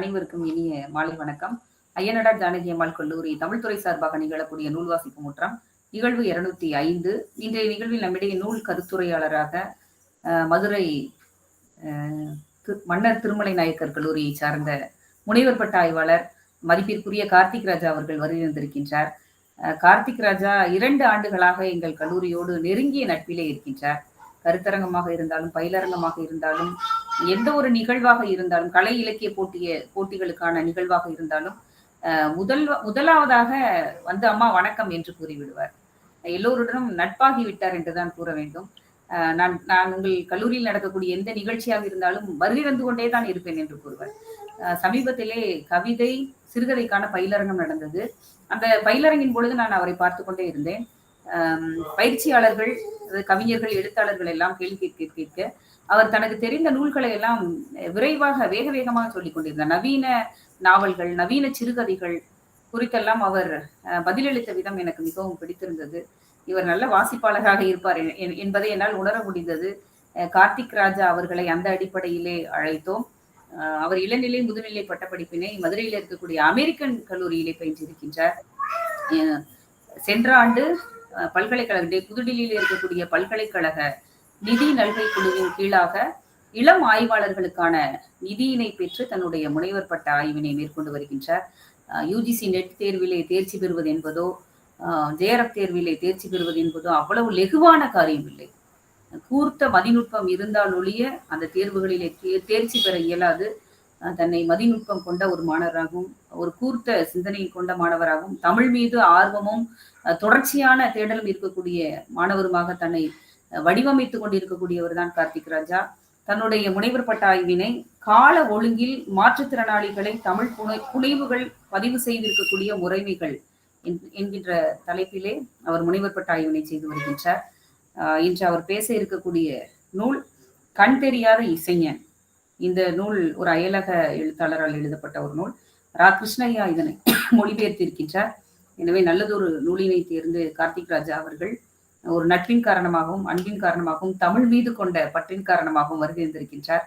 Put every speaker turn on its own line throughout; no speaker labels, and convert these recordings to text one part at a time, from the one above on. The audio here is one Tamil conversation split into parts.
அனைவருக்கும் இனிய மாலை வணக்கம். ஐயனடா ஜானகி அம்மாள் கல்லூரி தமிழ்துறை சார்பாக நிகழக்கூடிய நூல் வாசிப்பு முற்றம் நிகழ்வு இருநூத்தி ஐந்து. இன்றைய நிகழ்வில் நம்மிடையே நூல் கருத்துரையாளராக மதுரை மன்னர் திருமலை நாயக்கர் கல்லூரியை சார்ந்த முனைவர் பட்ட ஆய்வாளர் மதிப்பிற்குரிய கார்த்திக் ராஜா அவர்கள் வருகின்றிருக்கின்றார் கார்த்திக் ராஜா இரண்டு ஆண்டுகளாக எங்கள் கல்லூரியோடு நெருங்கிய நட்பிலே இருக்கின்றார். கருத்தரங்கமாக இருந்தாலும் பயிலரங்கமாக இருந்தாலும் எந்த ஒரு நிகழ்வாக இருந்தாலும் கலை இலக்கிய போட்டிய போட்டிகளுக்கான நிகழ்வாக இருந்தாலும் முதல் முதலாவதாக வந்து அம்மா வணக்கம் என்று கூறிவிடுவார். எல்லோருடனும் நட்பாகி விட்டார் என்றுதான் கூற வேண்டும். நான் நான் உங்கள் கல்லூரியில் நடக்கக்கூடிய எந்த நிகழ்ச்சியாக இருந்தாலும் வருகை வந்து கொண்டே தான் இருப்பேன் என்று கூறுவார். அஹ், சமீபத்திலே கவிதை சிறுகதைக்கான பயிலரங்கம் நடந்தது. அந்த பயிலரங்கின் பொழுது நான் அவரை பார்த்து கொண்டே இருந்தேன். பயிற்சியாளர்கள் கவிஞர்கள் எழுத்தாளர்கள் எல்லாம் கேள்வி கேட்க கேட்க அவர் தனக்கு தெரிந்த நூல்களை எல்லாம் விரைவாக வேக வேகமாக சொல்லிக் கொண்டிருந்தார். நவீன நாவல்கள் நவீன சிறுகதைகள் குறித்தெல்லாம் அவர் அஹ், பதிலளித்த விதம் எனக்கு மிகவும் பிடித்திருந்தது. இவர் நல்ல வாசிப்பாளராக இருப்பார் என்பதை என்னால் உணர முடிந்தது. கார்த்திக் ராஜா அவர்களை அந்த அடிப்படையிலே அழைத்தோம். அஹ், அவர் இளநிலை முதுநிலை பட்டப்படிப்பினை மதுரையில் இருக்கக்கூடிய அமெரிக்கன் கல்லூரியிலே பயின்றிருக்கின்றார். அஹ், சென்ற ஆண்டு பல்கலைக்கழக புதுடில்லியில் இருக்கக்கூடிய பல்கலைக்கழக நிதி நல்கை குழுவின் கீழாக இளம் ஆய்வாளர்களுக்கான நிதியினை பெற்று தன்னுடைய முனைவர் பட்ட ஆய்வினை மேற்கொண்டு வருகின்றார். யூஜிசி நெட் தேர்விலே தேர்ச்சி பெறுவது என்பதோ ஜேரப் தேர்விலே தேர்ச்சி பெறுவது என்பதோ அவ்வளவு லெகுவான காரியம் இல்லை. கூர்த்த மதிநுட்பம் இருந்தால் ஒழிய அந்த தேர்வுகளிலே தேர்ச்சி பெற இயலாது. தன்னை மதிநுட்பம் கொண்ட ஒரு மாணவராகவும் ஒரு கூர்த்த சிந்தனை கொண்ட மாணவராகவும் தமிழ் மீது ஆர்வமும் தொடர்ச்சியான தேடலும் இருக்கக்கூடிய மாணவருமாக தன்னை வடிவமைத்துக் கொண்டிருக்கக்கூடியவர் தான் கார்த்திக் ராஜா. தன்னுடைய முனைவர் பட்ட ஆய்வினை கால ஒழுங்கில் மாற்றுத்திறனாளிகளை தமிழ் புனை புனைவுகள் பதிவு செய்திருக்கக்கூடிய முறைமைகள் என்- என்கின்ற தலைப்பிலே அவர் முனைவர் பட்ட ஆய்வினை செய்து வருகின்றார். ஆஹ் இன்று அவர் பேச இருக்கக்கூடிய நூல் கண் தெரியாத இசைஞன். இந்த நூல் ஒரு அயலக எழுத்தாளரால் எழுதப்பட்ட ஒரு நூல். ரா கிருஷ்ணய்யா இதனை மொழிபெயர்த்திருக்கின்றார். எனவே நல்லதொரு நூலினை தேர்ந்து கார்த்திக் ராஜா அவர்கள் ஒரு நட்பின் காரணமாகவும் அன்பின் காரணமாகவும் தமிழ் மீது கொண்ட பற்றின் காரணமாகவும் வருகை இருந்திருக்கின்றார்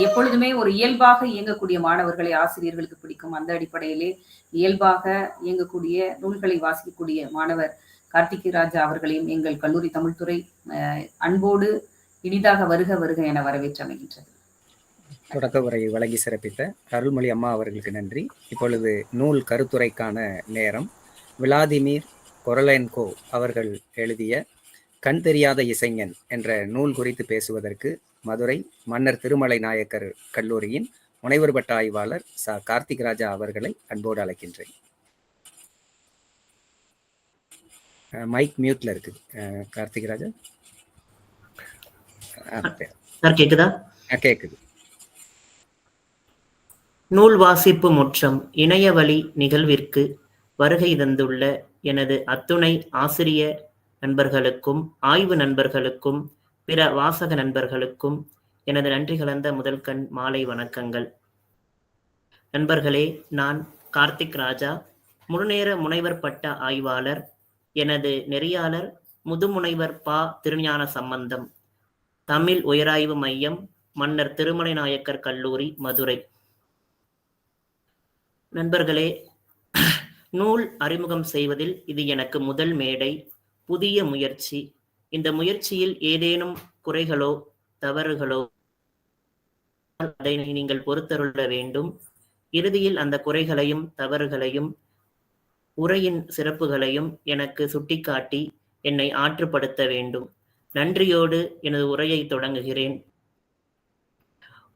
எப்பொழுதுமே ஒரு இயல்பாக இயங்கக்கூடிய மாணவர்களை ஆசிரியர்களுக்கு பிடிக்கும் அந்த அடிப்படையிலே இயல்பாக இயங்கக்கூடிய நூல்களை வாசிக்கக்கூடிய மாணவர் கார்த்திகை ராஜா அவர்களையும் எங்கள் கல்லூரி தமிழ்துறை அஹ், அன்போடு இனிதாக வருக வருக என வரவேற்று அமைகின்றது.
தொடக்க உரை வழங்கி சிறப்பித்த அருள்மொழி அம்மா அவர்களுக்கு நன்றி. இப்பொழுது நூல் கருத்துரைக்கான நேரம். விளாதிமிர் கொரலென்கோ அவர்கள் எழுதிய கண் தெரியாத இசைஞன் என்ற நூல் குறித்து பேசுவதற்கு மதுரை மன்னர் திருமலை நாயக்கர் கல்லூரியின் முனைவர் பட்ட ஆய்வாளர் ச. கார்த்திக் ராஜா அவர்களை அன்போடு அழைக்கின்றேன். மைக் மியூட்ல இருக்கு. கார்த்திக் ராஜா?
கேக்குதா?
கேக்குது.
நூல் வாசிப்பு முற்றம் இணையவழி நிகழ்விற்கு வருகை தந்துள்ள எனது அத்துணை ஆசிரிய நண்பர்களுக்கும் ஆய்வு நண்பர்களுக்கும் பிற வாசக நண்பர்களுக்கும் எனது நன்றி கலந்த முதல் கண் மாலை வணக்கங்கள். நண்பர்களே நான் கார்த்திக் ராஜா முழுநேர முனைவர் பட்ட ஆய்வாளர் எனது நெறியாளர் முதுமுனைவர் பா. திருஞான சம்பந்தம் தமிழ் உயராய்வு மையம் மன்னர் திருமலை நாயக்கர் கல்லூரி மதுரை. நண்பர்களே நூல் அறிமுகம் செய்வதில் இது எனக்கு முதல் மேடை புதிய முயற்சி. இந்த முயற்சியில் ஏதேனும் குறைகளோ தவறுகளோ அதை நீங்கள் பொறுத்தருள வேண்டும். இறுதியில் அந்த குறைகளையும் தவறுகளையும் உரையின் சிறப்புகளையும் எனக்கு சுட்டிக்காட்டி என்னை ஆற்றுப்படுத்த வேண்டும். நன்றியோடு எனது உரையை தொடங்குகிறேன்.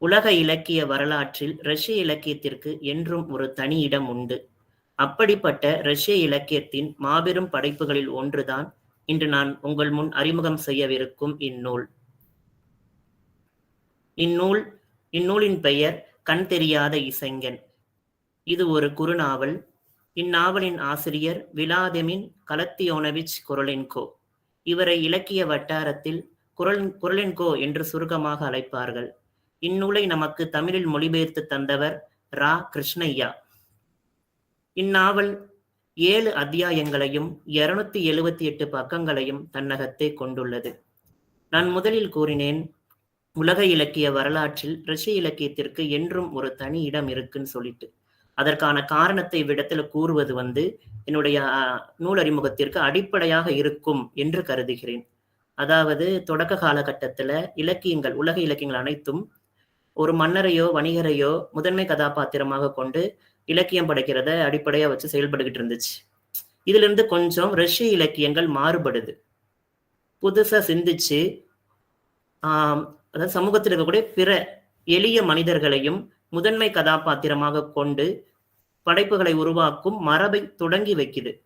உலக இலக்கிய வரலாற்றில் ரஷ்ய இலக்கியத்திற்கு என்றும் ஒரு தனி இடம் உண்டு. அப்படிப்பட்ட ரஷ்ய இலக்கியத்தின் மாபெரும் படைப்புகளில் ஒன்றுதான் இன்று நான் உங்கள் முன் அறிமுகம் செய்யவிருக்கும் இந்நூல். இந்நூல் இந்நூலின் பெயர் கண் தெரியாத இசைஞன். இது ஒரு குறுநாவல். இந்நாவலின் ஆசிரியர் விலாதெமின் கலத்தியோனவிச் குரலின்கோ. இவரை இலக்கிய வட்டாரத்தில் குரல் குரலின்கோ என்று சுருக்கமாக அழைப்பார்கள். இந்நூலை நமக்கு தமிழில் மொழிபெயர்த்து தந்தவர் ரா. கிருஷ்ணய்யா. இந்நாவல் ஏழு அத்தியாயங்களையும் இருநூத்தி எழுவத்தி எட்டு பக்கங்களையும் தன்னகத்தே கொண்டுள்ளது. நான் முதலில் கூறினேன் உலக இலக்கிய வரலாற்றில் ரஷ்ய இலக்கியத்திற்கு என்றும் ஒரு தனி இடம் இருக்குன்னு சொல்லிட்டு. அதற்கான காரணத்தை விடத்துல கூறுவது வந்து என்னுடைய அஹ், நூல் அறிமுகத்திற்கு அடிப்படையாக இருக்கும் என்று கருதுகிறேன். அதாவது தொடக்க காலகட்டத்துல இலக்கியங்கள் உலக இலக்கியங்கள் அனைத்தும் ஒரு மன்னரையோ வணிகரையோ முதன்மை கதாபாத்திரமாக கொண்டு இலக்கியம் படைக்கிறத அடிப்படையா வச்சு செயல்பட்டுக்கிட்டு இருந்துச்சு. இதுல இருந்து கொஞ்சம் ரஷ்ய இலக்கியங்கள் மாறுபடுது. புதுசா சிந்திச்சு ஆஹ் அதாவது சமூகத்தில் இருக்கக்கூடிய பிற எளிய மனிதர்களையும் முதன்மை கதாபாத்திரமாக கொண்டு படைப்புகளை உருவாக்கும் மரபை தொடங்கி வைக்குது.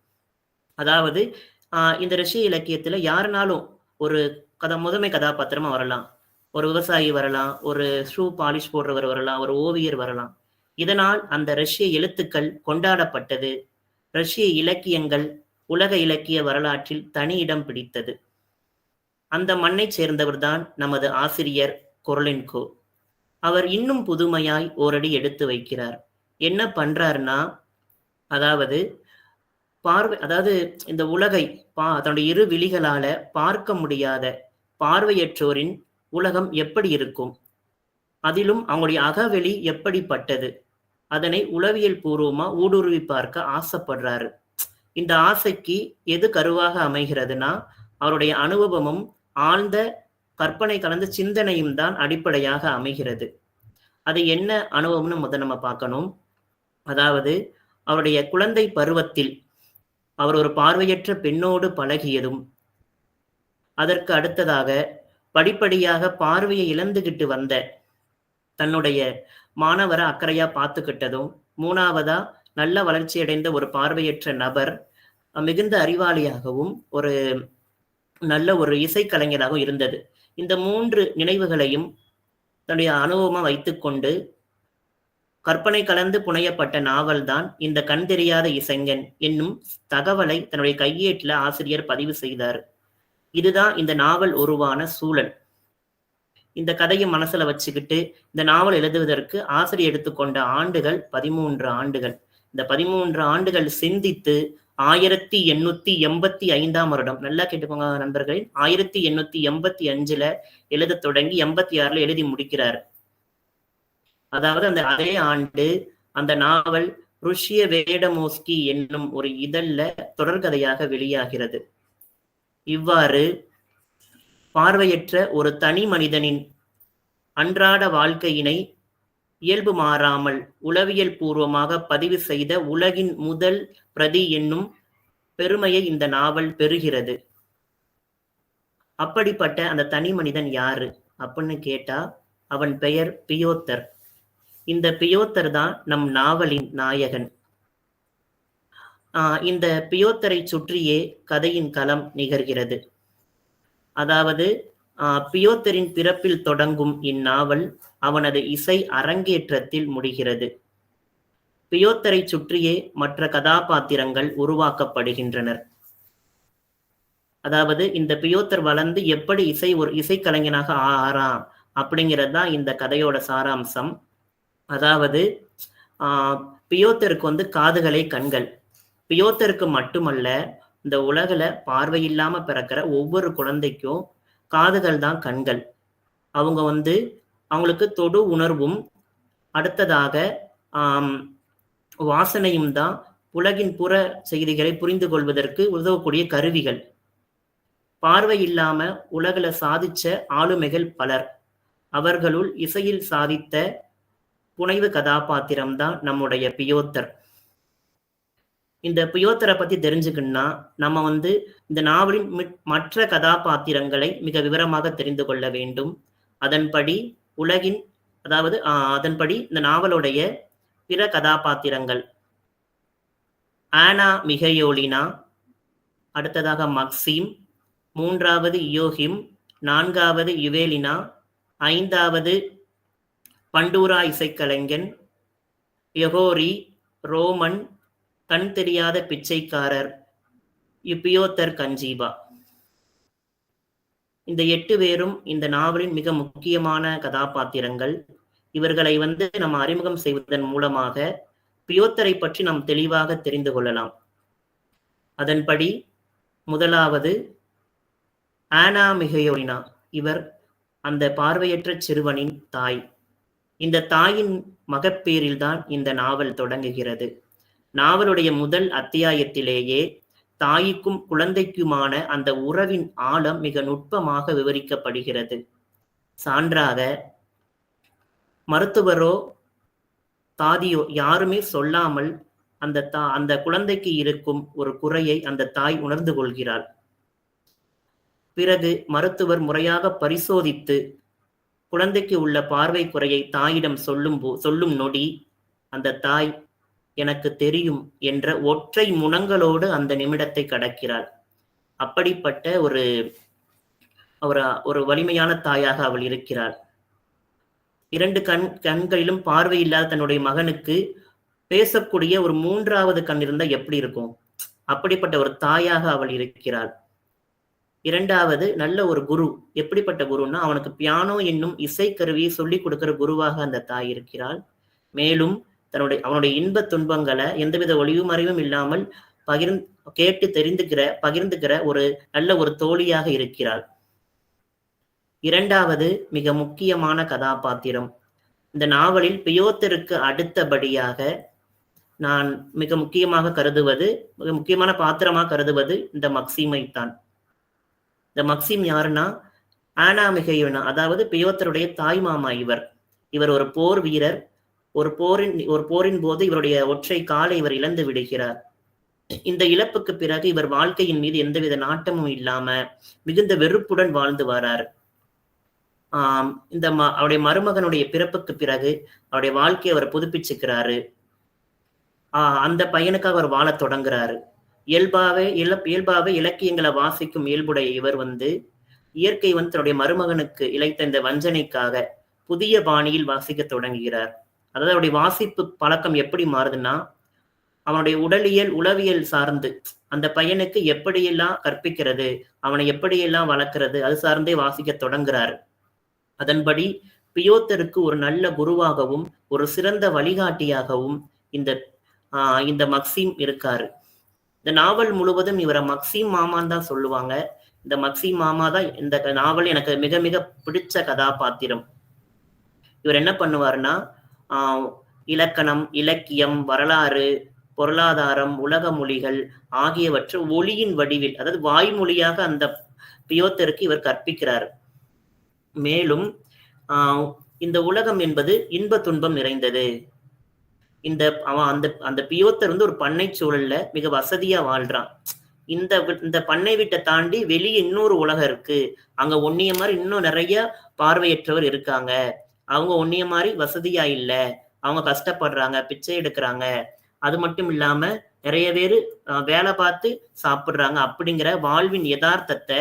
அதாவது ஆஹ் இந்த ரஷ்ய இலக்கியத்துல யாருனாலும் ஒரு கதா முதன்மை கதாபாத்திரமா வரலாம். ஒரு விவசாயி வரலாம் ஒரு ஷூ பாலிஷ் போடுறவர் வரலாம் ஒரு ஓவியர் வரலாம். இதனால் அந்த ரஷ்ய எழுத்துக்கள் கொண்டாடப்பட்டது. ரஷ்ய இலக்கியங்கள் உலக இலக்கிய வரலாற்றில் தனி இடம் பிடித்தது. அந்த மண்ணைச் சேர்ந்தவர்தான் நமது ஆசிரியர் கொரலின்கோ. அவர் இன்னும் புதுமையாய் ஓரடி எடுத்து வைக்கிறார். என்ன பண்றாருன்னா அதாவது பார்வை அதாவது இந்த உலகை பா தன்னுடைய இரு விழிகளால பார்க்க முடியாத பார்வையற்றோரின் உலகம் எப்படி இருக்கும்? அதிலும் அவங்களுடைய அகவெளி எப்படிப்பட்டது? அதனை உளவியல் பூர்வமா ஊடுருவி பார்க்க ஆசைப்படுறாரு. இந்த ஆசைக்கு எது கருவாக அமைகிறதுனா அவருடைய அனுபவமும் ஆழ்ந்த கற்பனை கலந்த சிந்தனையும் தான் அடிப்படையாக அமைகிறது. அது என்ன அனுபவம்னு முதல் நம்ம பார்க்கணும். அதாவது அவருடைய குழந்தை பருவத்தில் அவர் ஒரு பார்வையற்ற பெண்ணோடு பழகியதும் அதற்கு அடுத்ததாக படிப்படியாக பார்வையை இழந்துகிட்டு வந்த தன்னுடைய மாணவரை அக்கறையா பார்த்துக்கிட்டதும் மூணாவதா நல்ல வளர்ச்சி அடைந்த ஒரு பார்வையற்ற நபர் மிகுந்த அறிவாளியாகவும் ஒரு நல்ல ஒரு இசைக்கலைஞராகவும் இருந்தது. இந்த மூன்று நினைவுகளையும் தன்னுடைய அனுபவமா வைத்துக்கொண்டு கற்பனை கலந்து புனையப்பட்ட நாவல் தான் இந்த கண் தெரியாத இசைஞன் என்னும் தகவலை தன்னுடைய கையேட்டில் ஆசிரியர் பதிவு செய்தார். இதுதான் இந்த நாவல் உருவான சூழல். இந்த கதையை மனசுல வச்சுக்கிட்டு இந்த நாவல் எழுதுவதற்கு ஆசிரியர் எடுத்துக்கொண்ட ஆண்டுகள் பதிமூன்று ஆண்டுகள். இந்த பதிமூன்று ஆண்டுகள் சிந்தித்து ஆயிரத்தி எண்ணூத்தி எண்பத்தி ஐந்தாம் வருடம். நல்லா கேட்டுக்கோங்க நண்பர்களே ஆயிரத்தி எண்ணூத்தி எண்பத்தி அஞ்சுல எழுத தொடங்கி எண்பத்தி ஆறுல எழுதி முடிக்கிறார். அதாவது அந்த அதே ஆண்டு அந்த நாவல் ருஷ்ய வேடமோஸ்கி என்னும் ஒரு இதழ்ல தொடர்கதையாக வெளியாகிறது. இவ்வாறு பார்வையற்ற ஒரு தனி மனிதனின் அன்றாட வாழ்க்கையினை இயல்பு மாறாமல் உளவியல் பூர்வமாக பதிவு செய்த உலகின் முதல் பிரதி என்னும் பெருமையை இந்த நாவல் பெறுகிறது. அப்படிப்பட்ட அந்த தனி மனிதன் யாரு அப்படின்னு கேட்டா அவன் பெயர் பியோத்தர். இந்த பியோத்தர் தான் நம் நாவலின் நாயகன். இந்த பியோத்தரை சுற்றியே கதையின் களம் நிகழ்கிறது. அதாவது பியோத்தரின் பிறப்பில் தொடங்கும் இந்நாவல் அவனது இசை அரங்கேற்றத்தில் முடிகிறது. பியோத்தரை சுற்றியே மற்ற கதாபாத்திரங்கள் உருவாக்கப்படுகின்றனர். அதாவது இந்த பியோத்தர் வளர்ந்து எப்படி இசை ஒரு இசைக்கலைஞனாக ஆறான் அப்படிங்கிறது தான் இந்த கதையோட சாராம்சம். அதாவது பியோத்தருக்கு வந்து காதுகளே கண்கள். பியோத்தருக்கு மட்டுமல்ல இந்த உலகில் பார்வையில்லாம பிறக்கிற ஒவ்வொரு குழந்தைக்கும் காதுகள் தான் கண்கள். அவங்க வந்து அவங்களுக்கு தொடு உணர்வும் அடுத்ததாக வாசனையும் தான் உலகின் புற செய்திகளை புரிந்து கொள்வதற்கு உதவக்கூடிய கருவிகள். பார்வை இல்லாம உலகில சாதிச்ச ஆளுமைகள் பலர். அவர்களுள் இசையில் சாதித்த புனைவு கதாபாத்திரம்தான் நம்முடைய பியோத்தர். இந்த பியோத்தரை பத்தி தெரிஞ்சுக்கணும்னா நம்ம வந்து இந்த நாவலின் மிட்- மற்ற கதாபாத்திரங்களை மிக விவரமாக தெரிந்து கொள்ள வேண்டும். அதன்படி உலகின் அதாவது அதன்படி இந்த நாவலுடைய பிற கதாபாத்திரங்கள். ஆனா மிகையோலினா அடுத்ததாக மக்சிம் மூன்றாவது யோகிம் நான்காவது யுவேலினா ஐந்தாவது பண்டூரா இசைக்கலைஞன் யகோரி ரோமன் கண் தெரியாத பிச்சைக்காரர் யுபியோத்தர் கஞ்சீபா. இந்த எட்டு பேரும் இந்த நாவலின் மிக முக்கியமான கதாபாத்திரங்கள். இவர்களை வந்து நம்ம அறிமுகம் செய்வதன் மூலமாக பியோத்தரை பற்றி நாம் தெளிவாக தெரிந்து கொள்ளலாம். அதன்படி முதலாவது ஆனா மிகையோலினா. இவர் அந்த பார்வையற்ற சிறுவனின் தாய். இந்த தாயின் மகப்பேரில்தான் இந்த நாவல் தொடங்குகிறது. நாவலுடைய முதல் அத்தியாயத்திலேயே தாய்க்கும் குழந்தைக்குமான அந்த உறவின் ஆழம் மிக நுட்பமாக விவரிக்கப்படுகிறது. சான்றாக மருத்துவரோ தாதியோ யாருமே சொல்லாமல் அந்த தா அந்த குழந்தைக்கு இருக்கும் ஒரு குறையை அந்த தாய் உணர்ந்து கொள்கிறாள். பிறகு மருத்துவர் முறையாக பரிசோதித்து குழந்தைக்கு உள்ள பார்வை குறையை தாயிடம் சொல்லும் போ சொல்லும் நொடி அந்த தாய் எனக்கு தெரியும் என்ற ஒற்றை முனங்களோடு அந்த நிமிடத்தை கடக்கிறாள். அப்படிப்பட்ட ஒரு ஒரு ஒரு வலிமையான தாயாக அவள் இருக்கிறாள். இரண்டு கண் கண்களிலும் பார்வை இல்லாத தன்னுடைய மகனுக்கு பேசக்கூடிய ஒரு மூன்றாவது கண் இருந்தால் எப்படி இருக்கும்? அப்படிப்பட்ட ஒரு தாயாக அவள் இருக்கிறாள். இரண்டாவது நல்ல ஒரு குரு. எப்படிப்பட்ட குருன்னா அவனுக்கு பியானோ என்னும் இசைக்கருவியை சொல்லிக் கொடுக்கிற குருவாக அந்த தாய் இருக்கிறாள். மேலும் தன்னுடைய அவனுடைய இன்ப துன்பங்களை எந்தவித ஒளிவும் அறிவும் இல்லாமல் பகிர்ந்து கேட்டு தெரிந்துக்கிற பகிர்ந்துக்கிற ஒரு நல்ல ஒரு தோழியாக இருக்கிறாள். இரண்டாவது மிக முக்கியமான கதாபாத்திரம். இந்த நாவலில் பியோத்தருக்கு அடுத்தபடியாக நான் மிக முக்கியமாக கருதுவது மிக முக்கியமான பாத்திரமாக கருதுவது இந்த மக்சீமை தான் இந்த மக்சிம் யாருன்னா? ஆனா மிகையுனா அதாவது பியோத்தருடைய தாய் மாமா இவர். இவர் ஒரு போர் வீரர். ஒரு போரின் ஒரு போரின் போது இவருடைய ஒற்றை காலை இவர் இழந்து விடுகிறார். இந்த இழப்புக்கு பிறகு இவர் வாழ்க்கையின் மீது எந்தவித நாட்டமும் இல்லாம மிகுந்த வெறுப்புடன் வாழ்ந்து வரார். ஆஹ் இந்த ம அவருடைய மருமகனுடைய பிறப்புக்கு பிறகு அவருடைய வாழ்க்கையை அவர் புதுப்பிச்சுக்கிறாரு. ஆஹ் அந்த பையனுக்காக அவர் வாழத் தொடங்குறாரு. இயல்பாவே இல இயல்பாவே இலக்கியங்களை வாசிக்கும் இயல்புடைய இவர் வந்து இயற்கை வந்து தன்னுடைய மருமகனுக்கு இழைத்த இந்த வஞ்சனைக்காக புதிய பாணியில் வாசிக்க தொடங்குகிறார். அதாவது அவருடைய வாசிப்பு பழக்கம் எப்படி மாறுதுன்னா அவனுடைய உடலியல் உளவியல் சார்ந்து அந்த பையனுக்கு எப்படியெல்லாம் கற்பிக்கிறது அவனை எப்படியெல்லாம் வளர்க்கிறது அது சார்ந்தே வாசிக்க தொடங்குறாரு. அதன்படி பியோத்தருக்கு ஒரு நல்ல குருவாகவும் ஒரு சிறந்த வழிகாட்டியாகவும் இந்த ஆஹ் இந்த மக்சீம் இருக்காரு. இந்த நாவல் முழுவதும் இவரை மக்சீம் மாமான்னு தான் சொல்லுவாங்க. இந்த மக்சீம் மாமா தான் இந்த நாவல் எனக்கு மிக மிக பிடிச்ச கதாபாத்திரம். இவர் என்ன பண்ணுவாருன்னா இலக்கணம் இலக்கியம் வரலாறு பொருளாதாரம் உலக மொழிகள் ஆகியவற்றை ஒளியின் வடிவில் அதாவது வாய்மொழியாக அந்த பியோத்தருக்கு இவர் கற்பிக்கிறார். மேலும் இந்த உலகம் என்பது இன்ப துன்பம் நிறைந்தது. இந்த அவன் அந்த அந்த பியோத்தர் வந்து ஒரு பண்ணை சூழல்ல மிக வசதியா வாழ்றான். இந்த இந்த பண்ணை வீட்டை தாண்டி வெளியே இன்னொரு உலகம் இருக்கு. அங்க ஒன்னிய மாதிரி இன்னும் நிறைய பார்வையற்றவர் இருக்காங்க. அவங்க உன்னைய மாதிரி வசதியா இல்ல. அவங்க கஷ்டப்படுறாங்க பிச்சை எடுக்கிறாங்க. அது மட்டும் இல்லாம நிறைய பேர் வேலை பார்த்து சாப்பிடுறாங்க அப்படிங்கிற வாழ்வின் யதார்த்தத்தை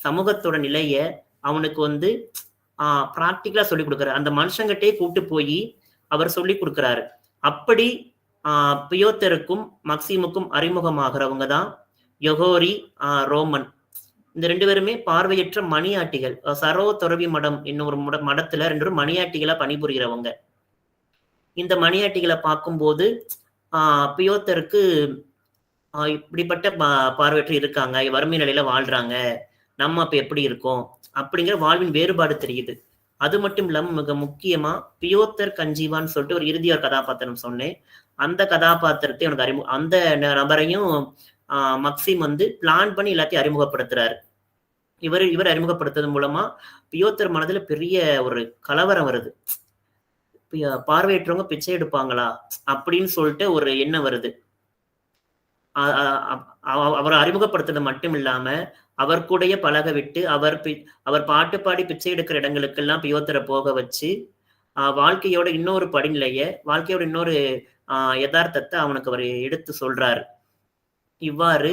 சமூகத்தோட நிலைய அவனுக்கு வந்து ஆஹ் பிராக்டிக்கலா சொல்லி கொடுக்குறாரு. அந்த மனுஷங்கிட்டே கூட்டு போய் அவர் சொல்லி கொடுக்குறாரு. அப்படி ஆஹ் பியோத்தருக்கும் மக்சிமுக்கும் அறிமுகமாகிறவங்க தான் யொகோரி ஆஹ் ரோமன். இந்த ரெண்டு பேருமே பார்வையற்ற மணியாட்டிகள். சரோ துறவி மடம் என்னும் ஒரு மடத்துல ரெண்டு பேரும் மணியாட்டிகளா பணிபுரிகிறவங்க. இந்த மணியாட்டிகளை பார்க்கும்போது ஆஹ் பியோத்தருக்கு இப்படிப்பட்ட பார்வையற்ற இருக்காங்க. வறுமை நிலையில வாழ்றாங்க. நம்ம அப்ப எப்படி இருக்கோம்? அப்படிங்கிற வாழ்வின் வேறுபாடு தெரியுது. அது மட்டும் இல்லாம மிக முக்கியமா பியோத்தர் கஞ்சீவான்னு சொல்லிட்டு ஒரு இறுதியார் கதாபாத்திரம் சொன்னேன். அந்த கதாபாத்திரத்தை எனக்கு அறிமுக அந்த நபரையும் ஆஹ் மக்சிம் வந்து பிளான் பண்ணி எல்லாத்தையும் அறிமுகப்படுத்துறாரு. இவர் இவர் அறிமுகப்படுத்துறது மூலமா பியோத்தர் மனதுல பெரிய ஒரு கலவரம் வருது. பார்வையற்றவங்க பிச்சை எடுப்பாங்களா? அப்படின்னு சொல்லிட்டு ஒரு எண்ணம் வருது. அவரை அறிமுகப்படுத்துறது மட்டும் இல்லாம அவர் கூடயே பழக விட்டு அவர் அவர் பாட்டு பாடி பிச்சை எடுக்கிற இடங்களுக்கெல்லாம் பியோத்தரை போக வச்சு வாழ்க்கையோட இன்னொரு படிநிலைய வாழ்க்கையோட இன்னொரு யதார்த்தத்தை அவனுக்கு அவர் எடுத்து சொல்றாரு. இவ்வாறு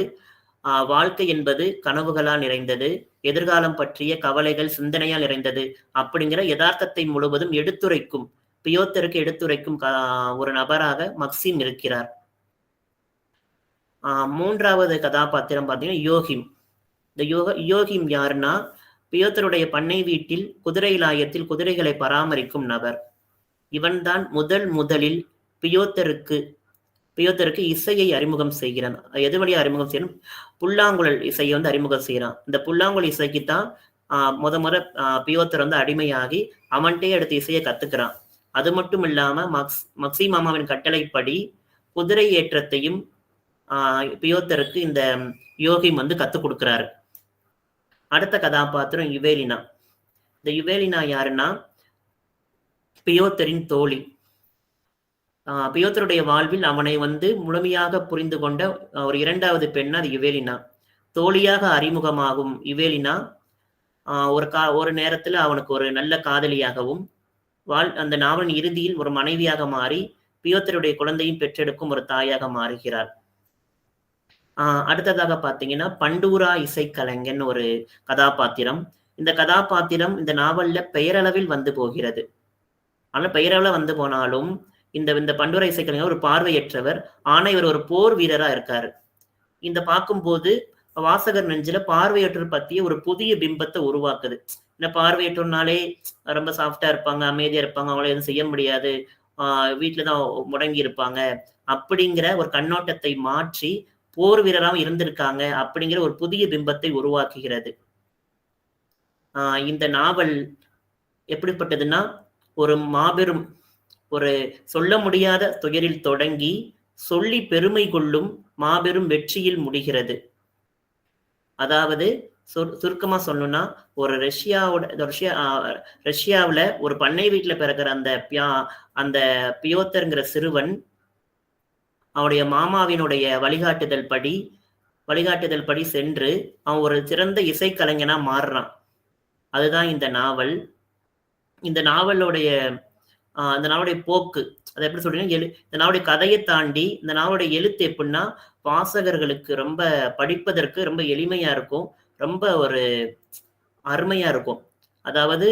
வாழ்க்கை என்பது கனவுகளா நிறைந்தது. எதிர்காலம் பற்றிய கவலைகள் சிந்தனையால் நிறைந்தது. அப்படிங்கிற யதார்த்தத்தை முழுவதும் எடுத்துரைக்கும் பியோத்தருக்கு எடுத்துரைக்கும் ஒரு நபராக மக்சிம் இருக்கிறார். ஆஹ் மூன்றாவது கதாபாத்திரம் பார்த்தீங்கன்னா யோகிம். இந்த யோக யோகிம் யாருன்னா பியோத்தருடைய பண்ணை வீட்டில் குதிரை இலாயத்தில் குதிரைகளை பராமரிக்கும் நபர். இவன்தான் முதல் முதலில் பியோத்தருக்கு பியோத்தருக்கு இசையை அறிமுகம் செய்கிறான். எது வழியா அறிமுகம் செய்யணும்? புல்லாங்குழல் இசையை வந்து அறிமுகம் செய்கிறான். இந்த புல்லாங்குழல் இசைக்கு தான் முத முறை பியோத்தர் வந்து அடிமையாகி அவன்கிட்டே எடுத்து இசையை கத்துக்கிறான். அது மட்டும் இல்லாம மக்ஸ் மக்சி மாமாவின் கட்டளைப்படி குதிரை ஏற்றத்தையும் பியோத்தருக்கு இந்த யோகி வந்து கத்துக் கொடுக்குறாரு. அடுத்த கதாபாத்திரம் யுவேலினா. இந்த யுவேலினா யாருன்னா பியோத்தரின் தோழி. பியோத்தருடைய வாழ்வில் அவனை வந்து முழுமையாக புரிந்து கொண்ட ஒரு இரண்டாவது பெண் அது யுவேலினா தோழியாக அறிமுகமாகும் யுவேலினா ஆஹ் ஒரு கா ஒரு நேரத்துல அவனுக்கு ஒரு நல்ல காதலியாகவும் வாழ் அந்த நாவலின் இறுதியில் ஒரு மனைவியாக மாறி பியோத்தருடைய குழந்தையும் பெற்றெடுக்கும் ஒரு தாயாக மாறுகிறார் ஆஹ் அடுத்ததாக பாத்தீங்கன்னா பண்டூரா இசைக்கலைஞன் ஒரு கதாபாத்திரம். இந்த கதாபாத்திரம் இந்த நாவல்ல பெயரளவில் வந்து போகிறது. ஆனால் பெயரளவில் வந்து போனாலும் இந்த இந்த பண்டுரை இசைக்கலைஞர் ஒரு பார்வையற்றவர். ஆனா இவர் ஒரு போர் வீரரா இருக்காரு. இந்த பார்க்கும்போது வாசகர் நெஞ்சில பார்வையற்றோர் பத்திய ஒரு புதிய பிம்பத்தை உருவாக்குது. இந்த பார்வையற்றோர்னாலே ரொம்ப சாஃப்டா இருப்பாங்க அமைதியா இருப்பாங்க அவங்கள எதுவும் செய்ய முடியாது. ஆஹ் வீட்டுலதான் முடங்கி இருப்பாங்க. அப்படிங்கிற ஒரு கண்ணோட்டத்தை மாற்றி போர் வீரராகவும் இருந்திருக்காங்க அப்படிங்கிற ஒரு புதிய பிம்பத்தை உருவாக்குகிறது. ஆஹ் இந்த நாவல் எப்படிப்பட்டதுன்னா ஒரு மாபெரும் ஒரு சொல்ல முடியாத துயரில் தொடங்கி சொல்லி பெருமை கொள்ளும் மாபெரும் வெற்றியில் முடிகிறது. அதாவது சுருக்கமா சொல்லணும்னா ஒரு ரஷ்யாவோட ரஷ்யா ரஷ்யாவில் ஒரு பண்ணை வீட்டில் பிறக்கிற அந்த பியா அந்த பியோத்தர்ங்கிற சிறுவன் அவனுடைய மாமாவினுடைய வழிகாட்டுதல் படி வழிகாட்டுதல் படி சென்று அவன் ஒரு சிறந்த இசைக்கலைஞனா மாறுறான். அதுதான் இந்த நாவல். இந்த நாவலுடைய அந்த நாவலுடைய போக்கு. அதை எப்படி சொல்றீங்கன்னா எழு இந்த நாவலுடைய கதையை தாண்டி இந்த நாவலுடைய எழுத்து எப்படின்னா வாசகர்களுக்கு ரொம்ப படிப்பதற்கு ரொம்ப எளிமையா இருக்கும். ரொம்ப ஒரு அருமையா இருக்கும். அதாவது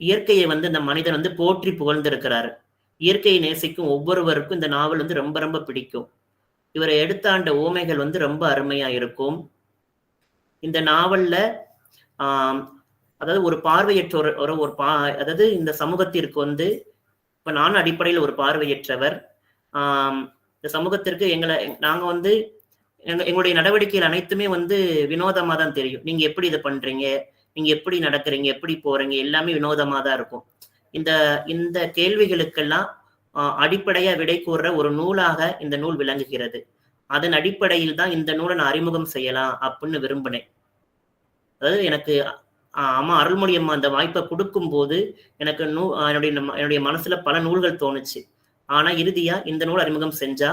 இயற்கையை வந்து இந்த மனிதன் வந்து போற்றி புகழ்ந்திருக்கிறாரு. இயற்கையை நேசிக்கும் ஒவ்வொருவருக்கும் இந்த நாவல் வந்து ரொம்ப ரொம்ப பிடிக்கும். இவரை எடுத்தாண்ட ஓமைகள் வந்து ரொம்ப அருமையா இருக்கும். இந்த நாவல்ல ஆஹ் அதாவது ஒரு பார்வையற்றோர் ஒரு ஒரு பா அதாவது இந்த சமூகத்திற்கு வந்து இப்போ நான் அடிப்படையில் ஒரு பார்வையற்றவர். ஆஹ் இந்த சமூகத்திற்கு எங்களை நாங்கள் வந்து எங்களுடைய நடவடிக்கைகள் அனைத்துமே வந்து வினோதமாக தான் தெரியும். நீங்கள் எப்படி இதை பண்றீங்க? நீங்க எப்படி நடக்கிறீங்க? எப்படி போறீங்க? எல்லாமே வினோதமாக தான் இருக்கும். இந்த இந்த கேள்விகளுக்கெல்லாம் அடிப்படையாக விடை கூறுற ஒரு நூலாக இந்த நூல் விளங்குகிறது. அதன் அடிப்படையில் தான் இந்த நூலை நான் அறிமுகம் செய்யலாம் அப்படின்னு விரும்பினேன். அதாவது எனக்கு அம்மா அருள்மொழி அம்மா அந்த வாய்ப்பை கொடுக்கும் போது எனக்கு நூ என்னுடைய என்னுடைய மனசுல பல நூல்கள் தோணுச்சு. ஆனா இறுதியா இந்த நூல் அறிமுகம் செஞ்சா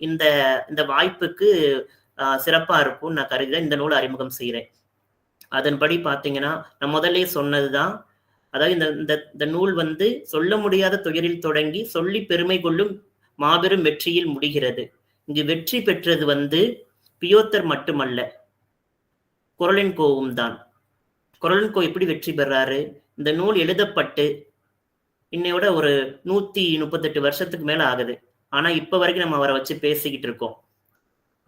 இந்த இந்த வாய்ப்புக்கு சிறப்பா இருக்கும் நான் கருதுகிறேன் இந்த நூல் அறிமுகம் செய்கிறேன் அதன்படி பாத்தீங்கன்னா நான் முதல்ல சொன்னதுதான் அதாவது இந்த இந்த இந்த நூல் வந்து சொல்ல முடியாத துயரில் தொடங்கி சொல்லி பெருமை கொள்ளும் மாபெரும் வெற்றியில் முடிகிறது. இங்கு வெற்றி பெற்றது வந்து பியோத்தர் மட்டுமல்ல குரலின் கோவும் தான் குரலின் எப்படி வெற்றி பெறாரு? இந்த நூல் எழுதப்பட்டு இன்னையோட ஒரு நூத்தி முப்பத்தெட்டு வருஷத்துக்கு மேல ஆகுது. ஆனா இப்ப வரைக்கும் நம்ம அவரை வச்சு பேசிக்கிட்டு இருக்கோம்.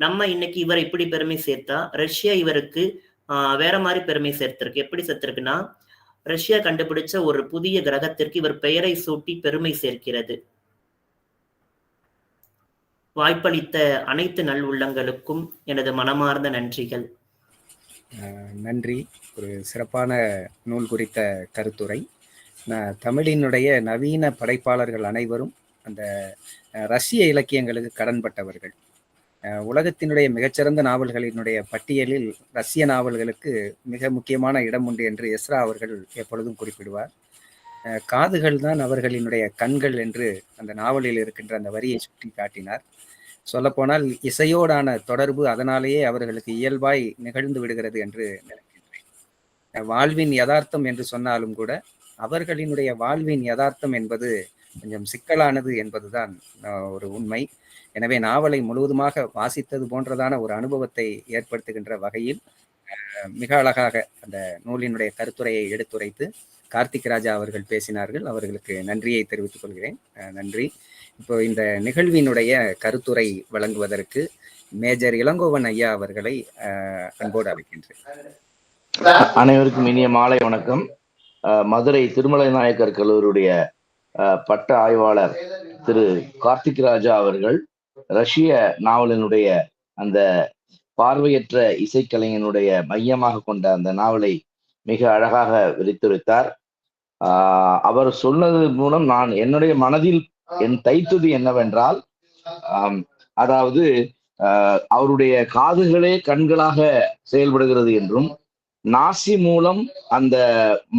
நம்ம இன்னைக்கு இவரை இப்படி பெருமை சேர்த்தா ரஷ்யா இவருக்கு வேற மாதிரி பெருமை சேர்த்திருக்கு. எப்படி சேர்த்திருக்குன்னா ரஷ்யா கண்டுபிடிச்ச ஒரு புதிய கிரகத்திற்கு இவர் பெயரை சூட்டி பெருமை சேர்க்கிறது. வாய்ப்பளித்த அனைத்து நல் உள்ளங்களுக்கும் எனது மனமார்ந்த நன்றிகள்.
நன்றி. ஒரு சிறப்பான நூல் குறித்த கருத்துரை. தமிழினுடைய நவீன படைப்பாளர்கள் அனைவரும் அந்த ரஷ்ய இலக்கியங்களுக்கு கடன்பட்டவர்கள். உலகத்தினுடைய மிகச்சிறந்த நாவல்களினுடைய பட்டியலில் ரஷ்ய நாவல்களுக்கு மிக முக்கியமான இடம் உண்டு என்று எஸ்ரா அவர்கள் எப்பொழுதும் குறிப்பிடுவார். காதுகள் தான் அவர்களினுடைய கண்கள் என்று அந்த நாவலில் இருக்கின்ற அந்த வரியை சுட்டி காட்டினார் சொல்லப்போனால் இசையோடான தொடர்பு அதனாலேயே அவர்களுக்கு இயல்பாய் நிகழ்ந்து விடுகிறது என்று நினைக்கின்றேன் வாழ்வின் யதார்த்தம் என்று சொன்னாலும் கூட அவர்களினுடைய வாழ்வின் யதார்த்தம் என்பது கொஞ்சம் சிக்கலானது என்பதுதான் ஒரு உண்மை. எனவே நாவலை முழுவதுமாக வாசித்தது போன்றதான ஒரு அனுபவத்தை ஏற்படுத்துகின்ற வகையில் மிக அழகாக அந்த நூலினுடைய கருத்துரையை எடுத்துரைத்து கார்த்திக் ராஜா அவர்கள் பேசினார்கள். அவர்களுக்கு நன்றியை தெரிவித்துக் கொள்கிறேன். நன்றி. இப்போ இந்த நிகழ்வினுடைய கருத்துரை வழங்குவதற்கு மேஜர் இளங்கோவன் ஐயா அவர்களை அன்போடு அழைக்கின்றேன்.
அனைவருக்கும் இனிய மாலை வணக்கம். மதுரை திருமலை நாயக்கர் கல்லூரியுடைய பட்ட ஆய்வாளர் திரு கார்த்திக் ராஜா அவர்கள் ரஷ்ய நாவலினுடைய அந்த பார்வையற்ற இசைக்கலைஞனுடைய மையமாக கொண்ட அந்த நாவலை மிக அழகாக விரித்துரைத்தார். ஆஹ் அவர் சொன்னது மூலம் நான் என்னுடைய மனதில் என் தைத்தது என்னவென்றால் அதாவது அவருடைய காதுகளே கண்களாக செயல்படுகிறது என்றும் நாசி மூலம் அந்த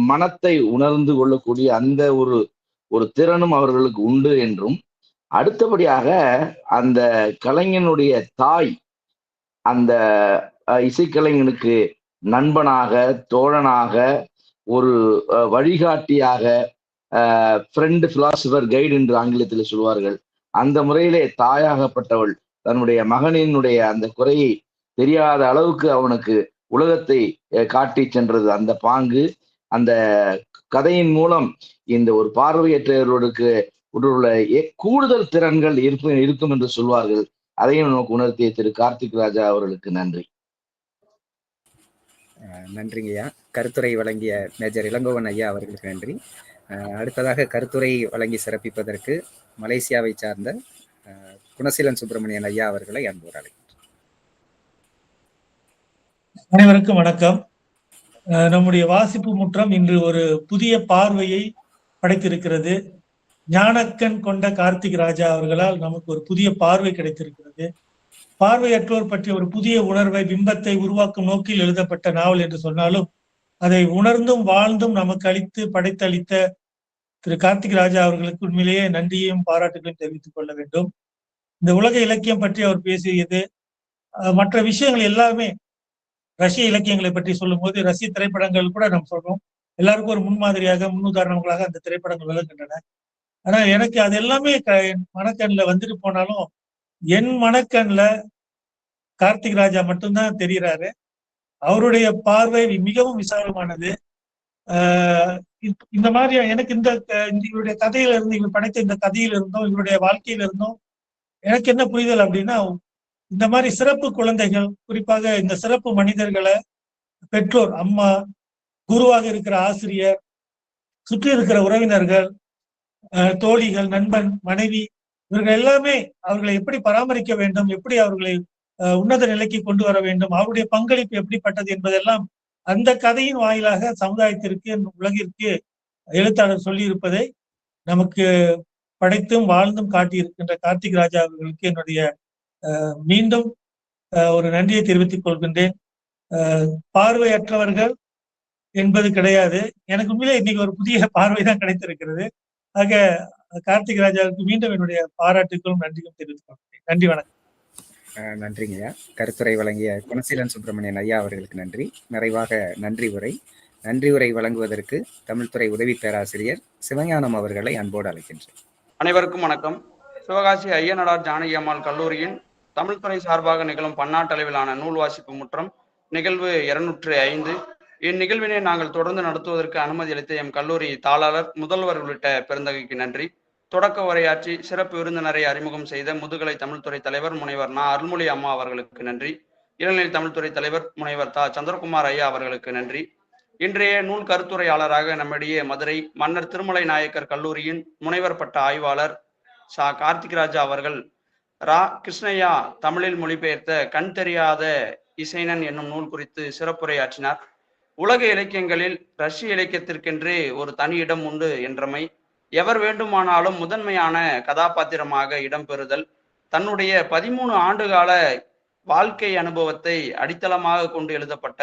மனத்தை உணர்ந்து கொள்ளக்கூடிய அந்த ஒரு ஒரு திறனும் அவர்களுக்கு உண்டு என்றும் அடுத்தபடியாக அந்த கலைஞனுடைய தாய் அந்த இசைக்கலைஞனுக்கு நண்பனாக தோழனாக ஒரு அஹ், வழிகாட்டியாக ஃப்ரெண்ட் பிலாசபர் கைடு என்று ஆங்கிலத்தில் சொல்வார்கள். அந்த முறையிலே தாயாகப்பட்டவள் தன்னுடைய மகனினுடைய அந்த குறையை தெரியாத அளவுக்கு அவனுக்கு உலகத்தை காட்டி சென்றது. அந்த பாங்கு அந்த கதையின் மூலம் இந்த ஒரு பார்வையற்றவர்களுக்கு உள்ள கூடுதல் திறன்கள் இருப்பு இருக்கும் என்று சொல்வார்கள். அதையும் நமக்கு உணர்த்திய திரு. கார்த்திக் ராஜா அவர்களுக்கு நன்றி.
அஹ் நன்றிங்கய்யா. கருத்துரை வழங்கிய மேஜர் இளங்கோவன் ஐயா அவர்களுக்கு நன்றி. அடுத்ததாக கருத்துரை வழங்கி சிறப்பிப்பதற்கு மலேசியாவை சார்ந்த குணசீலன் சுப்பிரமணியன் ஐயா அவர்களை அன்போர் அழைக்கிறேன்
அனைவருக்கும் வணக்கம். நம்முடைய வாசிப்பு முற்றம் இன்று ஒரு புதிய பார்வையை படைத்திருக்கிறது. ஞானக்கண் கொண்ட கார்த்திக் ராஜா அவர்களால் நமக்கு ஒரு புதிய பார்வை கிடைத்திருக்கிறது. பார்வையற்றோர் பற்றிய ஒரு புதிய உணர்வை பிம்பத்தை உருவாக்கும் நோக்கில் எழுதப்பட்ட நாவல் என்று சொன்னாலும் அதை உணர்ந்தும் வாழ்ந்தும் நமக்கு அளித்து படைத்தளித்த திரு கார்த்திக் ராஜா அவர்களுக்கு உண்மையிலேயே நன்றியையும் பாராட்டுகளையும் தெரிவித்துக் கொள்ள வேண்டும். இந்த உலக இலக்கியம் பற்றி அவர் பேசியது மற்ற விஷயங்கள் எல்லாமே ரஷ்ய இலக்கியங்களை பற்றி சொல்லும் போது ரஷ்ய திரைப்படங்கள் கூட நம்ம சொல்றோம். எல்லாருக்கும் ஒரு முன்மாதிரியாக முன்னுதாரணங்களாக அந்த திரைப்படங்கள் விளங்குகின்றன. ஆனா எனக்கு அது எல்லாமே க- என் வந்துட்டு போனாலும் என் மனக்கண்ணில் கார்த்திக் ராஜா மட்டும்தான் தெரிகிறாரு அவருடைய பார்வை மிகவும் விசாலமானது. இந்த- மாதிரி எனக்கு இந்த இந்த இவருடைய கதையில இருந்து இவர் படைத்த இந்த கதையில இருந்தும் இவருடைய வாழ்க்கையில இருந்தும் எனக்கு என்ன புரிதல் அப்படின்னா இந்த மாதிரி சிறப்பு குழந்தைகள் குறிப்பாக இந்த சிறப்பு மனிதர்களை பெற்றோர் அம்மா குருவாக இருக்கிற ஆசிரியர் சுற்றி இருக்கிற உறவினர்கள் தோழிகள் நண்பன் மனைவி இவர்கள் எல்லாமே அவர்களை எப்படி பராமரிக்க வேண்டும் எப்படி அவர்களை உன்னத நிலைக்கு கொண்டு வர வேண்டும். அவருடைய பங்களிப்பு எப்படிப்பட்டது என்பதெல்லாம் அந்த கதையின் வாயிலாக சமுதாயத்திற்கு உலகிற்கு எழுத்தாளர் சொல்லியிருப்பதை நமக்கு படைத்தும் வாழ்ந்தும் காட்டியிருக்கின்ற கார்த்திக் ராஜா அவர்களுக்கு என்னுடைய மீண்டும் ஒரு நன்றியை தெரிவித்துக் கொள்கின்றேன். பார்வையற்றவர்கள் என்பது கிடையாது. எனக்கு உண்மையிலே இன்னைக்கு ஒரு புதிய பார்வை தான் கிடைத்திருக்கிறது. ஆக கார்த்திக் ராஜாவுக்கு மீண்டும் என்னுடைய பாராட்டுகளும் நன்றியும் தெரிவித்துக் கொள்கிறேன். நன்றி வணக்கம்.
நன்றிங்க. நன்றிங்கய்யா கருத்துரை வழங்கிய குணசீலன் சுப்பிரமணியன் ஐயா அவர்களுக்கு நன்றி. நிறைவாக நன்றி உரை. நன்றி உரை வழங்குவதற்கு தமிழ்துறை உதவி பேராசிரியர் சிவஞானம் அவர்களை அன்போடு அழைக்கின்றேன்.
அனைவருக்கும் வணக்கம். சிவகாசி ஐயனடார் ஜானகி அம்மாள் கல்லூரியின் தமிழ்துறை சார்பாக நிகழும் பன்னாட்டு அளவிலான நூல் வாசிப்பு முற்றம் நிகழ்வு இருநூற்று ஐந்து. இந்நிகழ்வினை நாங்கள் தொடர்ந்து நடத்துவதற்கு அனுமதி அளித்த எம் கல்லூரி தாளாளர் முதல்வர் உள்ளிட்ட பெருந்தகைக்கு நன்றி. தொடக்க உரையாற்றி சிறப்பு விருந்தினரை அறிமுகம் செய்த முதுகலை தமிழ்துறை தலைவர் முனைவர் நா. அருள்மொழி அம்மா அவர்களுக்கு நன்றி. இளநிலை தமிழ்துறை தலைவர் முனைவர் தா. சந்திரகுமார் ஐயா அவர்களுக்கு நன்றி. இன்றைய நூல் கருத்துரையாளராக நம்மிடையே மதுரை மன்னர் திருமலை நாயக்கர் கல்லூரியின் முனைவர் பட்ட ஆய்வாளர் சா. கார்த்திக் ராஜா அவர்கள் ரா. கிருஷ்ணய்யா தமிழில் மொழிபெயர்த்த கண் தெரியாத இசைனன் என்னும் நூல் குறித்து சிறப்புரையாற்றினார். உலக இலக்கியங்களில் ரஷ்ய இலக்கியத்திற்கென்றே ஒரு தனி இடம் உண்டு என்றமை எவர் வேண்டுமானாலும் முதன்மையான கதாபாத்திரமாக இடம்பெறுதல் தன்னுடைய பதிமூணு ஆண்டுகால வாழ்க்கை அனுபவத்தை அடித்தளமாக கொண்டு எழுதப்பட்ட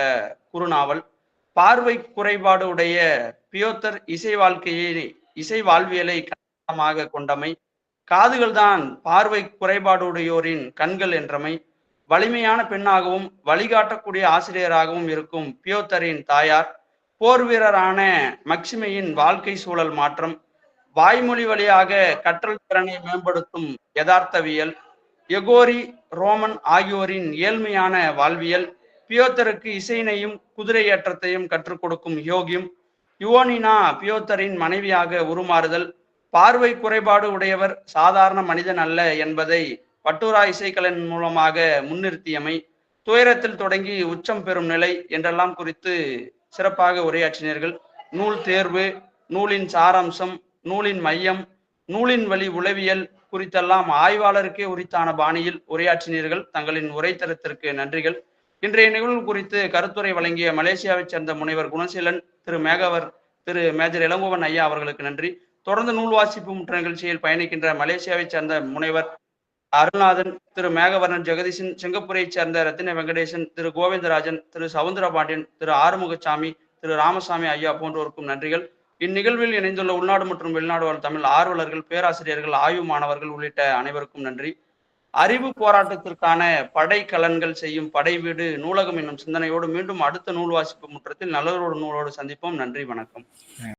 குறுநாவல். பார்வை குறைபாடு உடைய பியோத்தர் இசை வாழ்க்கையை இசை வாழ்வியலை கட்டமாக கொண்டமை. காதுகள்தான் பார்வை குறைபாடுடையோரின் கண்கள் என்றமை. வலிமையான பெண்ணாகவும் வழிகாட்டக்கூடிய ஆசிரியராகவும் இருக்கும் பியோத்தரின் தாயார். போர் வீரரான மக்சிமையின் வாழ்க்கை சூழல் மாற்றம். வாய்மொழி வழியாக கற்றல் திறனை மேம்படுத்தும் யதார்த்தவியல் எகோரி ரோமன் ஆகியோரின் ஏழ்மையான வாழ்வியல் பியோத்தருக்கு இசையினையும் குதிரை ஏற்றத்தையும் கற்றுக் கொடுக்கும் யோகியும் யுவோனினா பியோத்தரின் மனைவியாக உருமாறுதல் பார்வை குறைபாடு உடையவர் சாதாரண மனிதன் அல்ல என்பதை பட்டுரா இசைக்கலன் மூலமாக முன்னிறுத்தியமை துயரத்தில் தொடங்கி உச்சம் பெறும் நிலை என்றெல்லாம் குறித்து சிறப்பாக உரையாற்றினீர்கள். நூல் தேர்வு நூலின் சாராம்சம் நூலின் மையம் நூலின் வழி உளவியல் குறித்தெல்லாம் ஆய்வாளருக்கே உரித்தான பாணியில் உரையாற்றினீர்கள். தங்களின் உரைத்தரத்திற்கு நன்றிகள். இன்றைய நிகழ்வு குறித்து கருத்துரை வழங்கிய மலேசியாவைச் சேர்ந்த முனைவர் குணசீலன் திரு மேகவர் திரு மேஜர் இளங்கோவன் ஐயா அவர்களுக்கு நன்றி. தொடர்ந்து நூல் வாசிப்பு முற்ற நிகழ்ச்சியில் பயணிக்கின்ற மலேசியாவைச் சேர்ந்த முனைவர் அருள்நாதன் திரு மேகவர்ணன் ஜெகதீசன் சிங்கப்பூரைச் சேர்ந்த ரத்தின வெங்கடேசன் திரு கோவிந்தராஜன் திரு சவுந்தரபாண்டியன் திரு ஆறுமுகசாமி திரு ராமசாமி ஐயா போன்றோருக்கும் நன்றிகள். இந்நிகழ்வில் இணைந்துள்ள உள்நாடு மற்றும் வெளிநாடு வாழ் தமிழ் ஆர்வலர்கள் பேராசிரியர்கள் ஆய்வு மாணவர்கள் உள்ளிட்ட அனைவருக்கும் நன்றி. அறிவு போராட்டத்திற்கான படை கலன்கள் செய்யும் படை வீடு நூலகம் என்னும் சிந்தனையோடு மீண்டும் அடுத்த நூல் வாசிப்பு முற்றத்தில் நல்லதொரு நூலோடு சந்திப்போம். நன்றி வணக்கம்.